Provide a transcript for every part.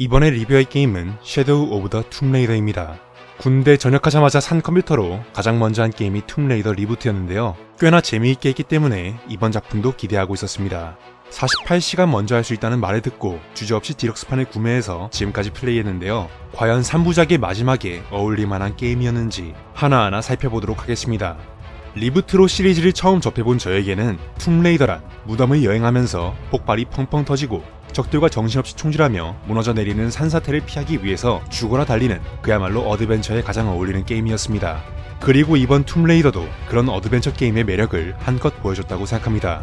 이번에 리뷰할 게임은 섀도우 오브 더 툼레이더입니다. 군대 전역하자마자 산 컴퓨터로 가장 먼저 한 게임이 툼레이더 리부트였는데요. 꽤나 재미있게 했기 때문에 이번 작품도 기대하고 있었습니다. 48시간 먼저 할 수 있다는 말을 듣고 주저없이 디럭스판을 구매해서 지금까지 플레이했는데요. 과연 3부작의 마지막에 어울릴 만한 게임이었는지 하나하나 살펴보도록 하겠습니다. 리부트로 시리즈를 처음 접해본 저에게는 툼레이더란 무덤을 여행하면서 폭발이 펑펑 터지고 적들과 정신없이 총질하며 무너져 내리는 산사태를 피하기 위해서 죽어라 달리는 그야말로 어드벤처에 가장 어울리는 게임이었습니다. 그리고 이번 툼레이더도 그런 어드벤처 게임의 매력을 한껏 보여줬다고 생각합니다.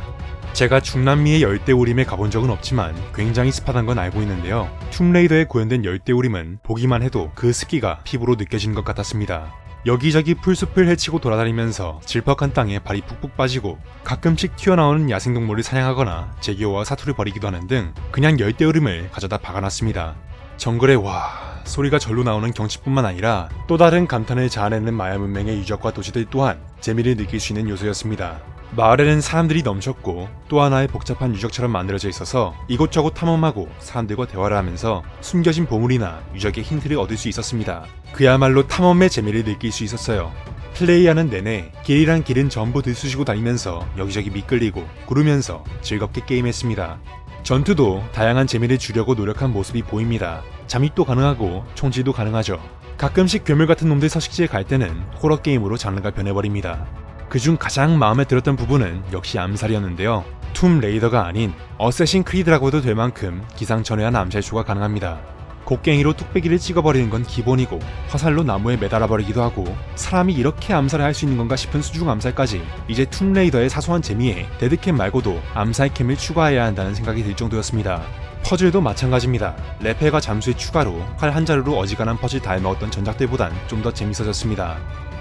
제가 중남미의 열대우림에 가본 적은 없지만 굉장히 습하단 건 알고 있는데요. 툼레이더에 구현된 열대우림은 보기만 해도 그 습기가 피부로 느껴지는 것 같았습니다. 여기저기 풀숲을 헤치고 돌아다니면서 질퍽한 땅에 발이 푹푹 빠지고 가끔씩 튀어나오는 야생동물을 사냥하거나 제기어와 사투를 벌이기도 하는 등 그냥 열대우림을 가져다 박아놨습니다. 정글에 와 소리가 절로 나오는 경치뿐만 아니라 또 다른 감탄을 자아내는 마야 문명의 유적과 도시들 또한 재미를 느낄 수 있는 요소였습니다. 마을에는 사람들이 넘쳤고 또 하나의 복잡한 유적처럼 만들어져 있어서 이곳저곳 탐험하고 사람들과 대화를 하면서 숨겨진 보물이나 유적의 힌트를 얻을 수 있었습니다. 그야말로 탐험의 재미를 느낄 수 있었어요. 플레이하는 내내 길이란 길은 전부 들쑤시고 다니면서 여기저기 미끌리고 구르면서 즐겁게 게임했습니다. 전투도 다양한 재미를 주려고 노력한 모습이 보입니다. 잠입도 가능하고 총질도 가능하죠. 가끔씩 괴물 같은 놈들 서식지에 갈 때는 호러 게임으로 장르가 변해버립니다. 그중 가장 마음에 들었던 부분은 역시 암살이었는데요. 툼 레이더가 아닌 어쌔신 크리드라고도 될 만큼 기상천외한 암살쇼가 가능합니다. 곡괭이로 뚝배기를 찍어버리는 건 기본이고 화살로 나무에 매달아버리기도 하고 사람이 이렇게 암살을 할 수 있는 건가 싶은 수중 암살까지 이제 툼 레이더의 사소한 재미에 데드캠 말고도 암살캠을 추가해야 한다는 생각이 들 정도였습니다. 퍼즐도 마찬가지입니다. 레펠과 잠수의 추가로 활한 자루로 어지간한 퍼즐 다 넣었던 전작들보단 좀 더 재밌어졌습니다.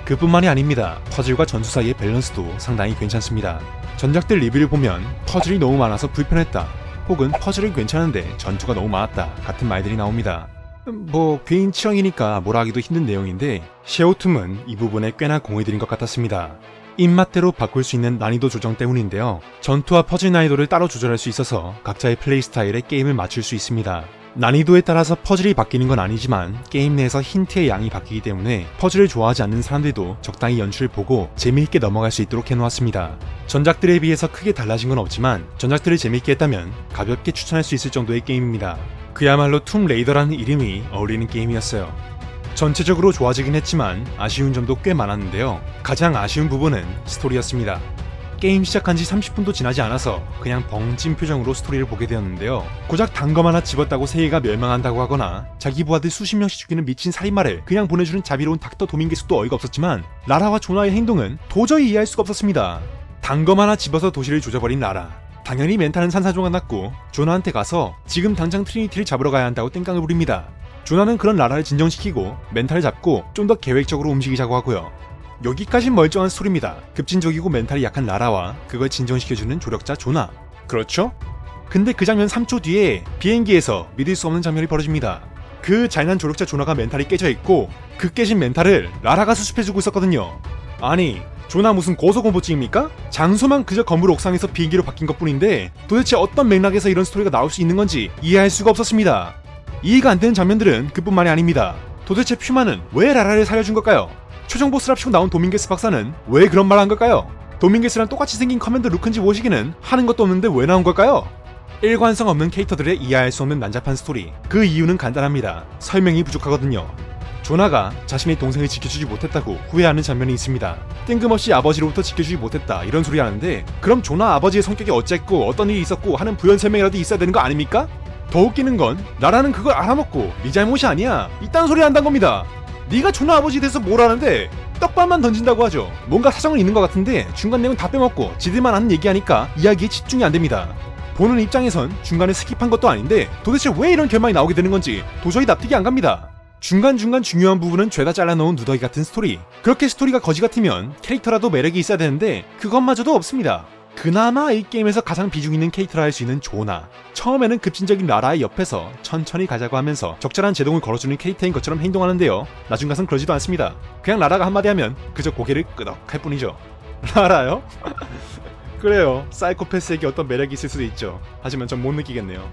그뿐만이 아닙니다. 퍼즐과 전투 사이의 밸런스도 상당히 괜찮습니다. 전작들 리뷰를 보면 퍼즐이 너무 많아서 불편했다. 혹은 퍼즐은 괜찮은데 전투가 너무 많았다. 같은 말들이 나옵니다. 음, 뭐 개인 취향이니까 뭐라 하기도 힘든 내용인데 쉐오툼은 이 부분에 꽤나 들인 것 같았습니다. 입맛대로 바꿀 수 있는 난이도 조정 때문인데요. 전투와 퍼즐 난이도를 따로 조절할 수 있어서 각자의 플레이 스타일에 게임을 맞출 수 있습니다. 난이도에 따라서 퍼즐이 바뀌는 건 아니지만 게임 내에서 힌트의 양이 바뀌기 때문에 퍼즐을 좋아하지 않는 사람들도 적당히 연출을 보고 재미있게 넘어갈 수 있도록 해놓았습니다. 전작들에 비해서 크게 달라진 건 없지만 전작들을 재미있게 했다면 가볍게 추천할 수 있을 정도의 게임입니다. 그야말로 툼 레이더라는 이름이 어울리는 게임이었어요. 전체적으로 좋아지긴 했지만 아쉬운 점도 꽤 많았는데요. 가장 아쉬운 부분은 스토리였습니다. 게임 시작한 지 30분도 지나지 않아서 그냥 벙찐 표정으로 스토리를 보게 되었는데요. 고작 단검 하나 집었다고 세계가 멸망한다고 하거나 자기 부하들 수십 명씩 죽이는 미친 살인마를 그냥 보내주는 자비로운 닥터 도밍게스도 어이가 없었지만 라라와 조나의 행동은 도저히 이해할 수가 없었습니다. 단검 하나 집어서 도시를 조져버린 라라. 당연히 멘탈은 산사조가 났고 조나한테 가서 지금 당장 트리니티를 잡으러 가야 한다고 땡깡을 부립니다. 조나는 그런 라라를 진정시키고 멘탈을 잡고 좀 더 계획적으로 움직이자고 하고요. 여기까진 멀쩡한 스토리입니다. 급진적이고 멘탈이 약한 라라와 그걸 진정시켜주는 조력자 조나. 그렇죠? 근데 그 장면 3초 뒤에 비행기에서 믿을 수 없는 장면이 벌어집니다. 그 잔인한 조력자 조나가 멘탈이 깨져 있고 그 깨진 멘탈을 라라가 수습해주고 있었거든요. 아니 조나 무슨 고소공포증입니까? 장소만 그저 건물 옥상에서 비행기로 바뀐 것 뿐인데 도대체 어떤 맥락에서 이런 스토리가 나올 수 있는 건지 이해할 수가 없었습니다. 이해가 안 되는 장면들은 그뿐만이 아닙니다. 도대체 퓨마는 왜 라라를 살려준 걸까요? 최종 보스랍치고 나온 도밍게스 박사는 왜 그런 말 한 걸까요? 도밍게스랑 똑같이 생긴 커맨더 루크인지 모시기는 하는 것도 없는데 왜 나온 걸까요? 일관성 없는 캐릭터들의 이해할 수 없는 난잡한 스토리. 그 이유는 간단합니다. 설명이 부족하거든요. 조나가 자신의 동생을 지켜주지 못했다고 후회하는 장면이 있습니다. 뜬금없이 아버지로부터 지켜주지 못했다 이런 소리 하는데 그럼 조나 아버지의 성격이 어쨌고 어떤 일이 있었고 하는 부연 설명이라도 있어야 되는 거 아닙니까? 더 웃기는 건 나라는 그걸 알아먹고 네 잘못이 아니야 이딴 소리 한단 겁니다. 네가 조나 아버지 돼서 뭘 하는데 떡밥만 던진다고 하죠. 뭔가 사정은 있는 것 같은데 중간 내용 다 빼먹고 지들만 아는 얘기하니까 이야기에 집중이 안 됩니다. 보는 입장에선 중간에 스킵한 것도 아닌데 도대체 왜 이런 결말이 나오게 되는 건지 도저히 납득이 안 갑니다. 중간중간 중요한 부분은 죄다 잘라놓은 누더기 같은 스토리. 그렇게 스토리가 거지 같으면 캐릭터라도 매력이 있어야 되는데 그것마저도 없습니다. 그나마 이 게임에서 가장 비중 있는 캐릭터라 할 수 있는 조나. 처음에는 급진적인 라라의 옆에서 천천히 가자고 하면서 적절한 제동을 걸어주는 캐릭터인 것처럼 행동하는데요. 나중 가선 그러지도 않습니다. 그냥 라라가 한마디 하면 그저 고개를 끄덕할 뿐이죠. 라라요? 그래요. 사이코패스에게 어떤 매력이 있을 수도 있죠. 하지만 전 못 느끼겠네요.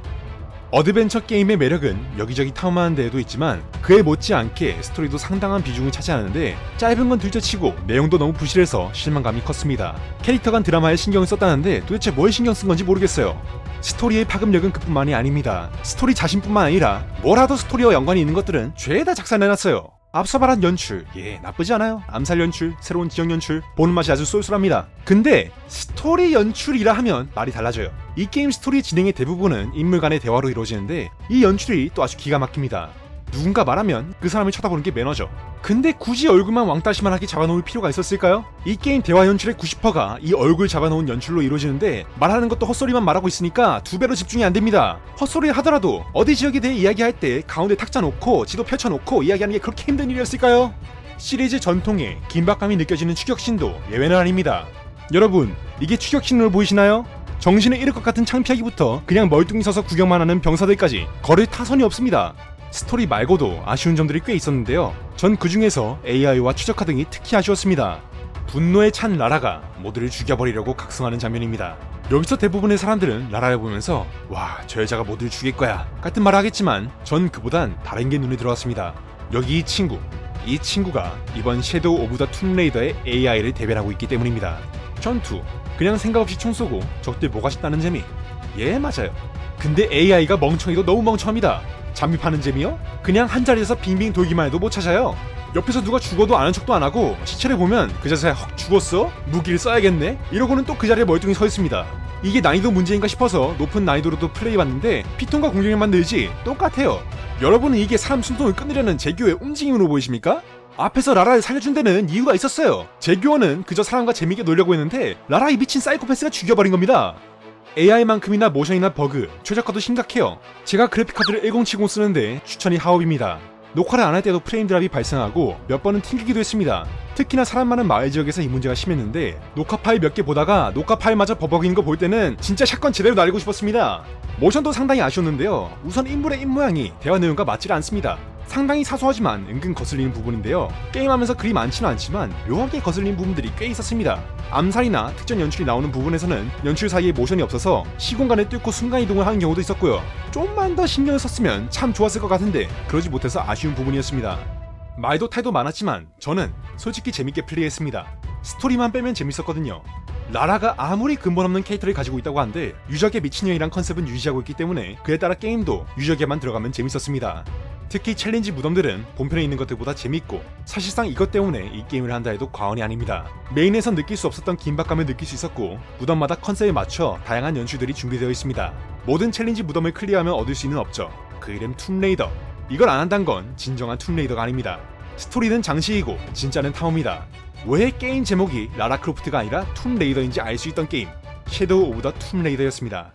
어드벤처 게임의 매력은 여기저기 탐험하는 데에도 있지만 그에 못지않게 스토리도 상당한 비중을 차지하는데 짧은 건 둘째치고 내용도 너무 부실해서 실망감이 컸습니다. 캐릭터 간 드라마에 신경을 썼다는데 도대체 뭘 신경 쓴 건지 모르겠어요. 스토리의 파급력은 그뿐만이 아닙니다. 스토리 자신뿐만 아니라 뭐라도 스토리와 연관이 있는 것들은 죄다 작살내놨어요. 앞서 말한 연출, 예, 나쁘지 않아요. 암살 연출, 새로운 지역 연출, 보는 맛이 아주 쏠쏠합니다. 근데 스토리 연출이라 하면 말이 달라져요. 이 게임 스토리 진행의 대부분은 인물 간의 대화로 이루어지는데 이 연출이 또 아주 기가 막힙니다. 누군가 말하면 그 사람을 쳐다보는 게 매너죠. 근데 굳이 얼굴만 왕따시만하게 잡아놓을 필요가 있었을까요? 이 게임 대화 연출의 90%가 이 얼굴 잡아놓은 연출로 이루어지는데 말하는 것도 헛소리만 말하고 있으니까 두 배로 집중이 안 됩니다. 헛소리 하더라도 어디 지역에 대해 이야기할 때 가운데 탁자 놓고 지도 펼쳐놓고 이야기하는 게 그렇게 힘든 일이었을까요? 시리즈 전통의 긴박감이 느껴지는 추격신도 예외는 아닙니다. 여러분, 이게 추격신으로 보이시나요? 정신을 잃을 것 같은 창피하기부터 그냥 멀뚱히 서서 구경만 하는 병사들까지 거릴 타선이 없습니다. 스토리 말고도 아쉬운 점들이 꽤 있었는데요. 전 그 중에서 AI와 추적화 등이 특히 아쉬웠습니다. 분노에 찬 라라가 모두를 죽여버리려고 각성하는 장면입니다. 여기서 대부분의 사람들은 라라를 보면서 와, 저 여자가 모두를 죽일 거야 같은 말을 하겠지만 전 그보단 다른 게 눈에 들어왔습니다. 여기 이 친구, 이 친구가 이번 섀도우 오브 더 툼레이더의 AI를 대변하고 있기 때문입니다. 전투, 그냥 생각 없이 총 쏘고 적들 뭐가 싶다는 재미. 예, 맞아요. 근데 AI가 멍청이도 너무 멍청합니다. 잠입하는 재미요? 그냥 한 자리에서 빙빙 돌기만 해도 못 찾아요. 옆에서 누가 죽어도 아는 척도 안 하고 시체를 보면 그 자세에 헉 죽었어? 무기를 써야겠네? 이러고는 또 그 자리에 멀뚱히 서 있습니다. 이게 난이도 문제인가 싶어서 높은 난이도로도 플레이봤는데 피통과 공격력만 늘지 똑같아요. 여러분은 이게 사람 숨통을 끊으려는 제교의 움직임으로 보이십니까? 앞에서 라라를 살려준 데는 이유가 있었어요. 제교원은 그저 사람과 재밌게 놀려고 했는데 라라 이 미친 사이코패스가 죽여버린 겁니다. AI만큼이나 모션이나 버그, 최저가도 심각해요. 제가 그래픽카드를 1070 쓰는데 추천이 하옵입니다. 녹화를 안 할 때도 프레임 드랍이 발생하고 몇 번은 튕기기도 했습니다. 특히나 사람 많은 마을 지역에서 이 문제가 심했는데 녹화 파일 몇 개 보다가 녹화 파일마저 버벅이는 거 볼 때는 진짜 샷건 제대로 날리고 싶었습니다. 모션도 상당히 아쉬웠는데요. 우선 인물의 입모양이 대화 내용과 맞질 않습니다. 상당히 사소하지만 은근 거슬리는 부분인데요. 게임하면서 그리 많지는 않지만 묘하게 거슬리는 부분들이 꽤 있었습니다. 암살이나 특전 연출이 나오는 부분에서는 연출 사이에 모션이 없어서 시공간을 뚫고 순간이동을 하는 경우도 있었고요. 좀만 더 신경을 썼으면 참 좋았을 것 같은데 그러지 못해서 아쉬운 부분이었습니다. 말도 탈도 많았지만 저는 솔직히 재밌게 플레이했습니다. 스토리만 빼면 재밌었거든요. 라라가 아무리 근본 없는 캐릭터를 가지고 있다고 한들 유적의 미친년이란 컨셉은 유지하고 있기 때문에 그에 따라 게임도 유적에만 들어가면 재밌었습니다. 특히 챌린지 무덤들은 본편에 있는 것들보다 재밌고 사실상 이것 때문에 이 게임을 한다 해도 과언이 아닙니다. 메인에선 느낄 수 없었던 긴박감을 느낄 수 있었고 무덤마다 컨셉에 맞춰 다양한 연출들이 준비되어 있습니다. 모든 챌린지 무덤을 클리어하면 얻을 수 있는 업적 그 이름 툼레이더 이걸 안 한다는 건 진정한 툼레이더가 아닙니다. 스토리는 장식이고 진짜는 탐험이다. 왜 게임 제목이 라라 크로프트가 아니라 툼레이더인지 알 수 있던 게임 섀도우 오브 더 툼레이더였습니다.